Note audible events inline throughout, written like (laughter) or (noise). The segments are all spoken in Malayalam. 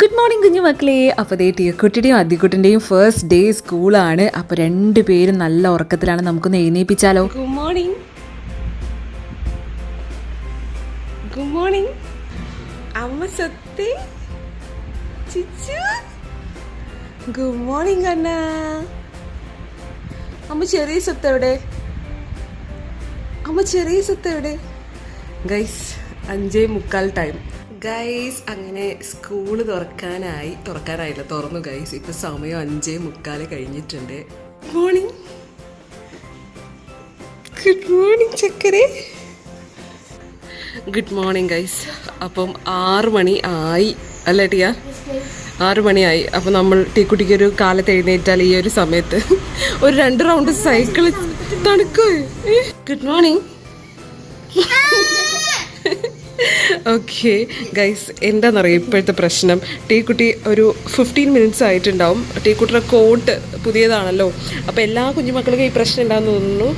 ഗുഡ് മോർണിംഗ് കുഞ്ഞു മക്കളെ. അപ്പോൾ ദേ ടീക്കുട്ടിയുടെയും അദ്ദിക്കുട്ടിന്റെയും ഫസ്റ്റ് ഡേ സ്കൂളാണ് അപ്പോൾ രണ്ട് പേരും നല്ല ഉറക്കത്തിലാണ്. നമുക്കൊന്ന് എഴുന്നേൽപ്പിച്ചാലോ ഗുഡ് മോർണിംഗ് ഗുഡ് മോർണിംഗ് അമ്മ സത്യ? ചിച്ചു? ഗുഡ് മോർണിംഗ് അണ്ണ അമ്മ ചെറിയ സ്വത്ത് എവിടെ? അമ്മ ചെറിയ സ്വത്ത് എവിടെ? ഗൈസ് അഞ്ചേ മുക്കാൽ ടൈം ഗൈസ് അങ്ങനെ സ്കൂൾ തുറക്കാനായി തുറക്കാനായില്ല തുറന്നു ഗൈസ് ഇപ്പൊ സമയം അഞ്ചേ മുക്കാൽ കഴിഞ്ഞിട്ടുണ്ട്. മോർണിംഗ് ഗുഡ് മോർണിംഗ് ചക്കരെ. ഗുഡ് മോർണിംഗ് ഗൈസ് അപ്പം ആറ് മണി ആയി അല്ലേ ടിയ? ആറ് മണിയായി അപ്പം നമ്മൾ ടീക്കുട്ടിക്ക് ഒരു കാലത്ത് എഴുന്നേറ്റാൽ ഈ ഒരു സമയത്ത് ഒരു രണ്ട് റൗണ്ട് സൈക്കിൾ തണുക്കോ. ഗുഡ് മോർണിംഗ് ഓക്കെ ഗൈസ് എന്താണെന്നറിയാം ഇപ്പോഴത്തെ പ്രശ്നം? ടീക്കുട്ടി ഒരു ഫിഫ്റ്റീൻ മിനിറ്റ്സ് ആയിട്ടുണ്ടാവും. ടീക്കുട്ടിയുടെ കോട്ട് പുതിയതാണല്ലോ. അപ്പോൾ എല്ലാ കുഞ്ഞുമക്കൾക്കും ഈ പ്രശ്നം ഉണ്ടാകുന്ന തോന്നുന്നു.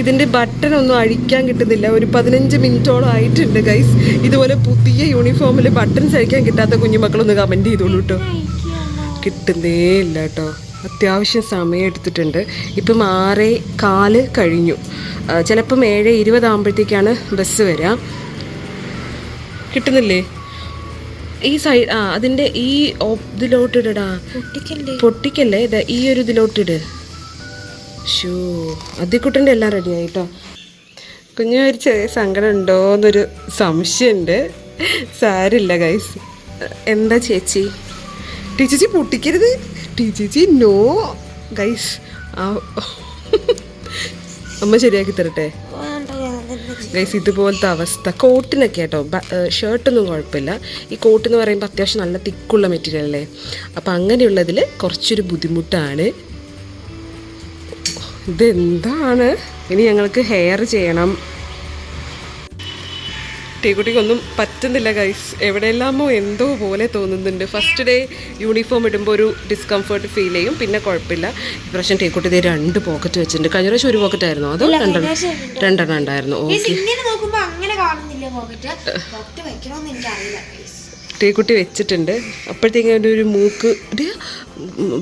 ഇതിന്റെ ബട്ടൺ ഒന്നും അഴിക്കാൻ കിട്ടുന്നില്ല. ഒരു പതിനഞ്ച് മിനിറ്റോളം ആയിട്ടുണ്ട് ഗൈസ് ഇതുപോലെ പുതിയ യൂണിഫോമിൽ ബട്ടൺസ് അഴിക്കാൻ കിട്ടാത്ത കുഞ്ഞുമക്കളൊന്ന് കമന്റ് ചെയ്തോളൂ കേട്ടോ കിട്ടുന്നേ ഇല്ല കേട്ടോ അത്യാവശ്യം സമയം എടുത്തിട്ടുണ്ട്. ഇപ്പം ആറേ കാൽ കഴിഞ്ഞു. ചിലപ്പം ഏഴ് ഇരുപതാകുമ്പോഴത്തേക്കാണ് ബസ് വരിക കിട്ടുന്നില്ലേ? ഈ സൈഡ് ആ അതിന്റെ ഈ ഇതിലോട്ടിടടാ. പൊട്ടിക്കല്ലേ? ഇതാ ഈ ഒരു ഇതിലോട്ടിട്. ഷൂ അതിക്കുട്ടന്റെ എല്ലാം റെഡി ആയിട്ടോ കുഞ്ഞു ഒരു ചെറിയ സങ്കടം ഉണ്ടോ എന്നൊരു സംശയമുണ്ട് സാരില്ല ഗൈസ് എന്താ ചേച്ചി? ടീച്ചേച്ചി പൊട്ടിക്കരുത്. ടീച്ചേച്ചി നോ. ഗൈസ് ആ അമ്മ ശരിയാക്കി തരട്ടെ. ഗൈസ് ഇതുപോലത്തെ അവസ്ഥ. കോട്ടിനൊക്കെ കേട്ടോ ഷർട്ടൊന്നും കുഴപ്പമില്ല. ഈ കോട്ട് എന്ന് പറയുമ്പോൾ അത്യാവശ്യം നല്ല തിക്കുള്ള മെറ്റീരിയൽ അല്ലേ? അപ്പം അങ്ങനെയുള്ളതിൽ കുറച്ചൊരു ബുദ്ധിമുട്ടാണ്. ഇതെന്താണ്? ഇനി ഞങ്ങൾക്ക് ഹെയർ ചെയ്യണം. ടീക്കുട്ടിക്കൊന്നും പറ്റുന്നില്ല ഗൈസ് എവിടെയെല്ലാമോ എന്തോ പോലെ തോന്നുന്നുണ്ട്. ഫസ്റ്റ് ഡേ യൂണിഫോം ഇടുമ്പോൾ ഒരു ഡിസ്കംഫർട്ട് ഫീൽ ചെയ്യും. പിന്നെ കുഴപ്പമില്ല ഇപ്രാവശ്യം ടീക്കുട്ടി ഇതേ രണ്ട് പോക്കറ്റ് വെച്ചിട്ടുണ്ട്. കഴിഞ്ഞ പ്രാവശ്യം ഒരു പോക്കറ്റ് ആയിരുന്നു. അതോ രണ്ടെണ്ണം? രണ്ടെണ്ണം ഉണ്ടായിരുന്നു. ഓക്കെ ടീക്കുട്ടി വെച്ചിട്ടുണ്ട്. അപ്പോഴത്തേക്കും അതിന്റെ ഒരു മൂക്ക്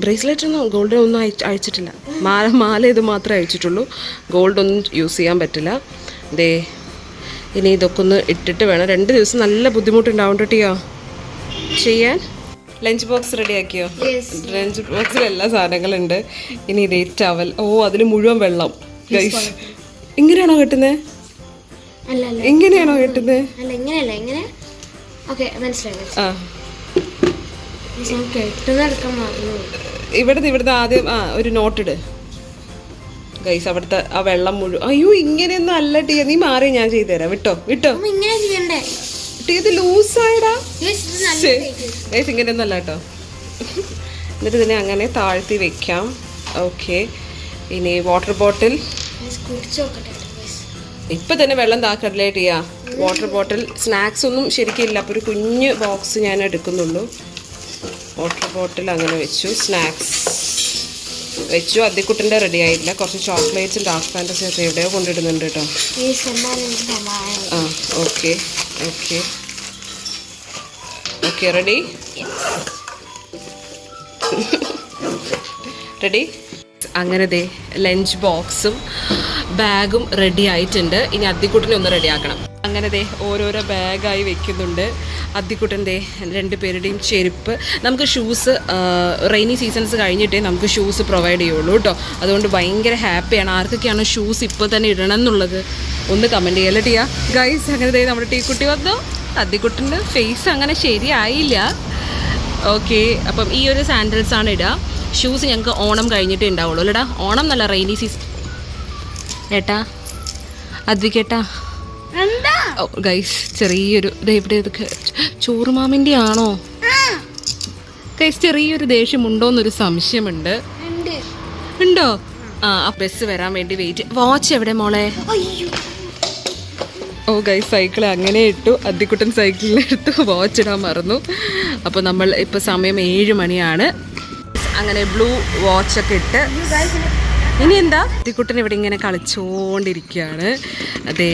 ബ്രേസ്ലെറ്റ് ഒന്നും ഗോൾഡ് ഒന്നും അയച്ച് അയച്ചിട്ടില്ല. മാല മാല ഇത് മാത്രമേ അയച്ചിട്ടുള്ളൂ. ഗോൾഡ് ഒന്നും യൂസ് ചെയ്യാൻ പറ്റില്ല. ദേ ഇനി ഇതൊക്കെ ഒന്ന് ഇട്ടിട്ട് വേണം. രണ്ട് ദിവസം നല്ല ബുദ്ധിമുട്ടുണ്ടാവും ടിയോ? ചെയ്യാൻ? Lunch box റെഡിയാക്കിയോ? ലഞ്ച് ബോക്സിൽ എല്ലാ സാധനങ്ങളുണ്ട്. ഇനി ഇതേ ടവൽ ഓ അതിൽ മുഴുവൻ വെള്ളം. ഇങ്ങനെയാണോ കെട്ടുന്നത് എങ്ങനെയാണോ കെട്ടുന്നത് ഇവിടുന്ന് ഇവിടുന്ന് ആദ്യം ആ ഒരു നോട്ടിട് ഗൈസ് അവിടുത്തെ ആ വെള്ളം മുഴുവൻ അയ്യോ ഇങ്ങനെയൊന്നും അല്ല ടീ. നീ മാറി ഞാൻ ചെയ്തു തരാം വിട്ടോ. വിട്ടോ ടീ ഇത് ലൂസായടാ. ഗൈസ് ഇങ്ങനെയൊന്നും അല്ല കേട്ടോ. എന്നിട്ട് ഇതിനെ അങ്ങനെ താഴ്ത്തി വെക്കാം. ഓക്കെ ഇനി വാട്ടർ ബോട്ടിൽ. ഇപ്പൊ തന്നെ വെള്ളം താക്കടലേ ടീയാ വാട്ടർ ബോട്ടിൽ സ്നാക്സ് ഒന്നും ശരിക്കില്ല. അപ്പോൾ ഒരു കുഞ്ഞ് ബോക്സ് ഞാൻ എടുക്കുന്നുള്ളൂ വാട്ടർ ബോട്ടിൽ അങ്ങനെ വെച്ചു. സ്നാക്സ് വെച്ചു. അതിക്കുട്ടിന്റെ റെഡി ആയില്ല കുറച്ച് ചോക്ലേറ്റ്സും ഡാർക്ക് ഫാന്റസി ഒക്കെ എവിടെയോ കൊണ്ടിടുന്നുണ്ട് കേട്ടോ. ആ okay okay okay ready ready അങ്ങനെ ദേ ലഞ്ച് ബോക്സും ബാഗും റെഡി ആയിട്ടുണ്ട്. ഇനി അതിക്കുട്ടിനെ ഒന്ന് റെഡി ആക്കണം. അങ്ങനെ ദേ ഓരോരോ ബാഗായി വെക്കുന്നുണ്ട്. അദ്ദിക്കുട്ടൻ ദേ രണ്ട് പേരുടെയും ചെരുപ്പ്. നമുക്ക് ഷൂസ് റെയിനി സീസൺസ് കഴിഞ്ഞിട്ടേ നമുക്ക് ഷൂസ് പ്രൊവൈഡ് ചെയ്യുള്ളൂ കേട്ടോ. അതുകൊണ്ട് ഭയങ്കര ഹാപ്പിയാണ് ആർക്കൊക്കെയാണ് ഷൂസ് ഇപ്പോൾ തന്നെ ഇടണം എന്നുള്ളത്? ഒന്ന് കമന്റ് ചെയ്യല്ലേ ടിയ? ഗൈസ് അങ്ങനെ നമ്മുടെ ടീക്കുട്ടി വന്നു. അത്തിക്കുട്ടന്റെ ഫേസ് അങ്ങനെ ശരിയായില്ല. ഓക്കെ അപ്പം ഈ ഒരു സാൻഡൽസ് ആണ് ഇടുക ഷൂസ് ഞങ്ങൾക്ക് ഓണം കഴിഞ്ഞിട്ടേ ഉണ്ടാവുള്ളൂ അല്ലേടാ? ഓണം നല്ല റെയിനി സീസൺ ഏട്ടാ അദ്വിക്കേട്ടാ ഓ ഗൈസ് ചെറിയൊരു ഇവിടെ ഇതൊക്കെ ചോറുമാമിന്റെ ആണോ? ഗൈസ് ചെറിയൊരു ദേഷ്യം എന്നൊരു സംശയമുണ്ട്. ഉണ്ട്. ആ ആ ബസ് വരാൻ വേണ്ടി വെയിറ്റ് വാച്ച് എവിടെ മോളെ? ഓ ഗൈ സൈക്കിൾ അങ്ങനെ ഇട്ടു. അദ്ദിക്കുട്ടൻ സൈക്കിളിനെടുത്ത് വാച്ച് ഇടാൻ മറന്നു. അപ്പോൾ നമ്മൾ ഇപ്പോൾ സമയം ഏഴ് മണിയാണ്. അങ്ങനെ ബ്ലൂ വാച്ചൊക്കെ ഇട്ട് ഇനി എന്താ കുട്ടൻ ഇവിടെ ഇങ്ങനെ കളിച്ചുകൊണ്ടിരിക്കുകയാണ് അതേ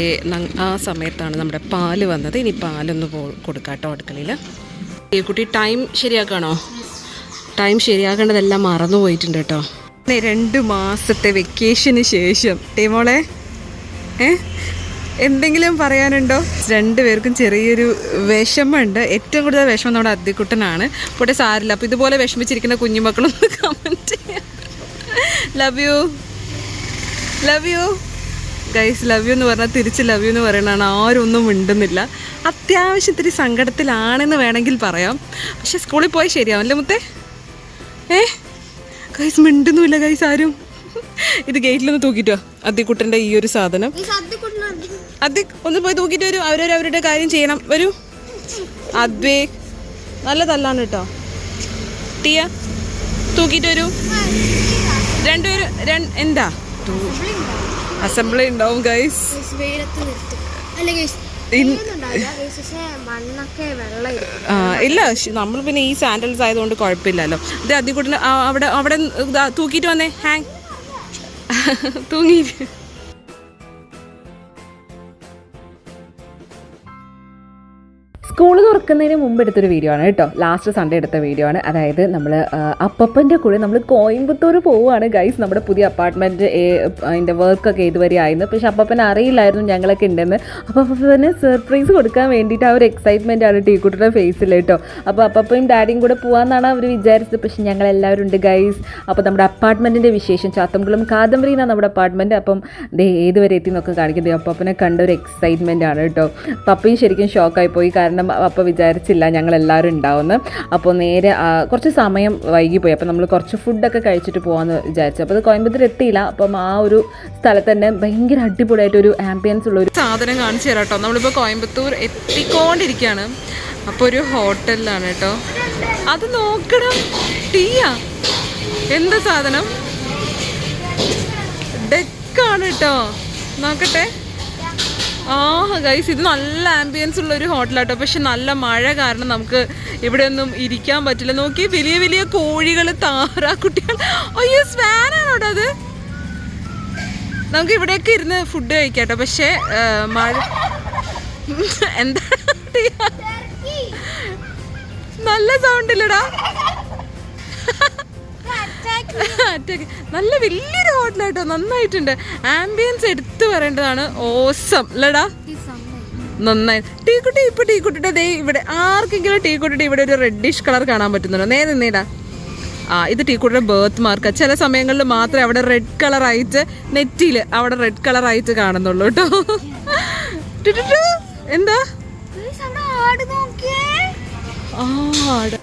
ആ സമയത്താണ് നമ്മുടെ പാൽ വന്നത്. ഇനി പാലൊന്ന് പോ കൊടുക്കാട്ടോ അടുക്കളയിൽ ഈ കുട്ടി ടൈം ശരിയാക്കാണോ? ടൈം ശരിയാക്കേണ്ടതെല്ലാം മറന്നു പോയിട്ടുണ്ട് കേട്ടോ. രണ്ട് മാസത്തെ വെക്കേഷന് ശേഷം. ടീമോളെ ഏ? എന്തെങ്കിലും പറയാനുണ്ടോ? രണ്ടുപേർക്കും ചെറിയൊരു വിഷമമുണ്ട്. ഏറ്റവും കൂടുതൽ വിഷമം നമ്മുടെ അദ്ദിക്കുട്ടനാണ് പോട്ടെ സാരില്ല. അപ്പോൾ ഇതുപോലെ വിഷമിച്ചിരിക്കുന്ന കുഞ്ഞുമക്കളൊന്ന് കമന്റ് ചെയ്യാം. Love you love you guys love you എന്ന് പറഞ്ഞാൽ തിരിച്ച് ലവ് യു എന്ന് പറയണതാണ് ആരും ഒന്നും മിണ്ടുന്നില്ല. അത്യാവശ്യം ഇത്തിരി സങ്കടത്തിലാണെന്ന് വേണമെങ്കിൽ പറയാം. പക്ഷെ സ്കൂളിൽ പോയി ശരിയാവല്ലേ മുത്തേ? ഏ? ഗൈസ് മിണ്ടുന്നുമില്ല ഗൈസ് ആരും. ഇത് ഗേറ്റിലൊന്ന് തൂക്കിട്ടോ അദ്ദിക്കുട്ടന്റെ ഈ ഒരു സാധനം. അദ്വി ഒന്ന് പോയി തൂക്കിയിട്ട് വരും. അവരവർ അവരുടെ കാര്യം ചെയ്യണം. വരൂ. അദ്വേ നല്ല തല്ലാണ് കേട്ടോ. ടിയ തൂക്കിട്ട് വരൂ. രണ്ടുപേരും രണ്ട് എന്താ? അസംബ്ലി ഉണ്ടാവും ഗൈസ് ഇല്ല നമ്മൾ പിന്നെ ഈ സാൻഡൽസ് ആയതുകൊണ്ട് കുഴപ്പമില്ലല്ലോ. ഇത് അതികൂട്ടിന് അവിടെ അവിടെ തൂക്കിട്ട് തൂക്കിയിട്ട് വന്നേ. ഹാങ് (laughs) തൂങ്ങി സ്കൂൾ തുറക്കുന്നതിന് മുമ്പ് എടുത്തൊരു വീഡിയോ ആണ് കേട്ടോ. ലാസ്റ്റ് സൺഡേ എടുത്ത വീഡിയോ ആണ്. അതായത് നമ്മൾ അപ്പപ്പന്റെ കൂടെ നമ്മൾ കോയമ്പത്തൂർ പോവുകയാണ് ഗൈസ് നമ്മുടെ പുതിയ അപ്പാർട്ട്മെന്റ് അതിന്റെ വർക്കൊക്കെ ഇതുവരെ ആയിരുന്നു പക്ഷെ അപ്പപ്പനെ അറിയില്ലായിരുന്നു ഞങ്ങളൊക്കെ ഉണ്ടെന്ന്. അപ്പോൾ അപ്പപ്പന് സർപ്രൈസ് കൊടുക്കാൻ വേണ്ടിയിട്ട് ആ ഒരു എക്സൈറ്റ്മെന്റ് ആണ് ടീക്കുട്ടിയുടെ ഫേസിൽ കേട്ടോ. അപ്പോൾ അപ്പപ്പയും ഡാഡിയും കൂടെ പോകാമെന്നാണ് അവർ വിചാരിച്ചത്. പക്ഷെ ഞങ്ങൾ എല്ലാവരും ഉണ്ട് ഗൈസ് അപ്പോൾ നമ്മുടെ അപ്പാർട്ട്മെന്റിന്റെ വിശേഷം ചാത്തമ്പുളം കാദംബരി എന്നാണ് നമ്മുടെ അപ്പാർട്ട്മെന്റ് അപ്പം ദേ ഏതുവരെ എത്തി എന്നൊക്കെ കാണിക്കുന്നത് അപ്പപ്പനെ കണ്ട ഒരു എക്സൈറ്റ്മെന്റ് ആണ് കേട്ടോ. പപ്പയും ശരിക്കും ഷോക്കായി പോയി. കാരണം പപ്പ വിചാരിച്ചില്ല ഞങ്ങൾ എല്ലാവരും ഉണ്ടാവുമെന്ന്. അപ്പോൾ നേരെ കുറച്ച് സമയം വൈകിപ്പോയി. അപ്പോൾ നമ്മൾ കുറച്ച് ഫുഡൊക്കെ കഴിച്ചിട്ട് പോകാമെന്ന് വിചാരിച്ചു. അപ്പോൾ അത് കോയമ്പത്തൂർ എത്തിയില്ല. അപ്പം ആ ഒരു സ്ഥലത്ത് തന്നെ ഭയങ്കര അടിപൊളിയായിട്ടൊരു ആംബിയൻസ് ഉള്ള ഒരു സാധനം കാണിച്ചു തരാം കേട്ടോ നമ്മളിപ്പോൾ കോയമ്പത്തൂർ എത്തിക്കൊണ്ടിരിക്കുകയാണ് അപ്പോൾ ഒരു ഹോട്ടലിലാണ് കേട്ടോ അത് നോക്കണം. ടീയാ. എന്ത് സാധനം? ഡെക്കാണ് കേട്ടോ നോക്കട്ടെ. ആ ഗൈസ് ഇത് നല്ല ആംബിയൻസ് ഉള്ള ഒരു ഹോട്ടലാട്ടോ പക്ഷെ നല്ല മഴ കാരണം നമുക്ക് ഇവിടെ ഒന്നും ഇരിക്കാൻ പറ്റില്ല. നോക്കി വലിയ വലിയ കോഴികൾ താറാക്കുട്ടികൾ. അയ്യോ സ്വാനാണോ അത്? നമുക്ക് ഇവിടെയൊക്കെ ഇരുന്ന് ഫുഡ് കഴിക്കാട്ടോ. പക്ഷേ മഴ (laughs) എന്താ? നല്ല സൗണ്ട് ഇല്ലടാ. നല്ല വലിയൊരു ഹോട്ടലായിട്ടോ നന്നായിട്ടുണ്ട്. ആംബിയൻസ് എടുത്തു പറയേണ്ടതാണ്. ഓസം അല്ലടാ നന്നായി. ടീക്കുട്ടി ഇപ്പൊ ടീക്കുട്ടിയുടെ ദേ ഇവിടെ ആർക്കെങ്കിലും ടീക്കുട്ടിയുടെ ഇവിടെ ഒരു റെഡിഷ് കളർ കാണാൻ പറ്റുന്നുണ്ടോ? നേരെ നേടാ. ആ ഇത് ടീക്കുട്ടിയുടെ ബേർത്ത് മാർക്ക് ചില സമയങ്ങളിൽ മാത്രമേ അവിടെ റെഡ് കളർ ആയിട്ട് നെറ്റിയിൽ അവിടെ റെഡ് കളർ ആയിട്ട് കാണുന്നുള്ളൂ കേട്ടോ. എന്താ ഗൈസ് അവിടെ ആട് നോക്കിയേ ആ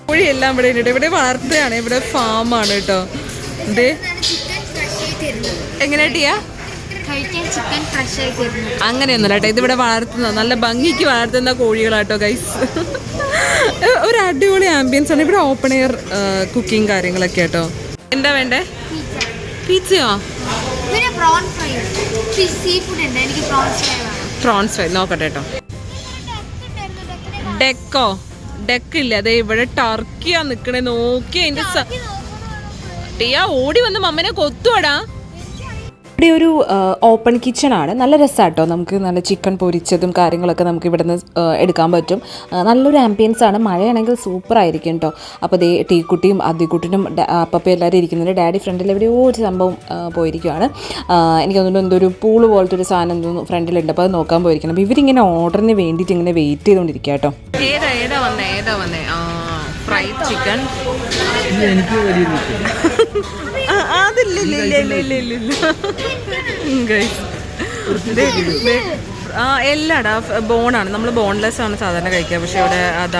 കോഴി എല്ലാം ഇവിടെ ഇവിടെ വളർത്തുകയാണ് ഇവിടെ ഫാമാണ് കേട്ടോ. തരുന്നത് എങ്ങനെ ടീയാ? അങ്ങനെയൊന്നുമല്ല കേട്ടോ. ഇതിവിടെ വളർത്തുന്ന നല്ല ഭംഗിക്ക് വളർത്തുന്ന കോഴികളാട്ടോ ഗൈസ് (laughs) ഒരു അടിപൊളി ആംബിയൻസ് ആണ്. ഇവിടെ ഓപ്പൺ എയർ കുക്കിംഗ് കാര്യങ്ങളൊക്കെ കേട്ടോ എന്താ വേണ്ടേ? പീച്ചയോ പ്രോൺസ് ഫ്രൈ നോക്കട്ടെ കേട്ടോ. ഡെക്കോ ഡെക്കില്ല അതെ ഇവിടെ ടർക്കിയാ നിക്കണേ. നോക്കി അതിന്റെ സ- ടിയ ഓടി വന്ന് മമ്മനെ കൊത്തുവടാ. ഇവിടെ ഒരു ഓപ്പൺ കിച്ചൺ ആണ്. നല്ല രസമാട്ടോ നമുക്ക് നല്ല ചിക്കൻ പൊരിച്ചതും കാര്യങ്ങളൊക്കെ നമുക്ക് ഇവിടെ നിന്ന് എടുക്കാൻ പറ്റും. നല്ലൊരു ആംബിയൻസ് ആണ്. മഴയാണെങ്കിൽ സൂപ്പർ ആയിരിക്കും കേട്ടോ അപ്പോൾ ദേ ടീക്കുട്ടിയും അതിക്കുട്ടിനും അപ്പപ്പം എല്ലാവരും ഇരിക്കുന്നുണ്ട്. ഡാഡി ഫ്രണ്ടിൽ എവിടെയോ ഒരു സംഭവം പോയിരിക്കുകയാണ് പോയിരിക്കുവാണ്. എനിക്ക് തോന്നുന്നു എന്തോ ഒരു പൂൾ പോലത്തെ ഒരു സാധനം എന്തോ ഫ്രണ്ടിലുണ്ട്. അപ്പോൾ അത് നോക്കാൻ പോയിരിക്കണം അപ്പോൾ ഇവരിങ്ങനെ ഓർഡറിന് വേണ്ടിയിട്ട് ഇങ്ങനെ വെയിറ്റ് ചെയ്തുകൊണ്ടിരിക്കുക കേട്ടോ ഏതാ ഏതാ വന്നേ ഏതാ വന്നേ? ആ ഫ്രൈഡ് ചിക്കൻ ആ എല്ലാടാ ബോണാണ്. നമ്മൾ ബോൺലെസ് ആണ് സാധാരണ കഴിക്കുക. പക്ഷെ ഇവിടെ അതാ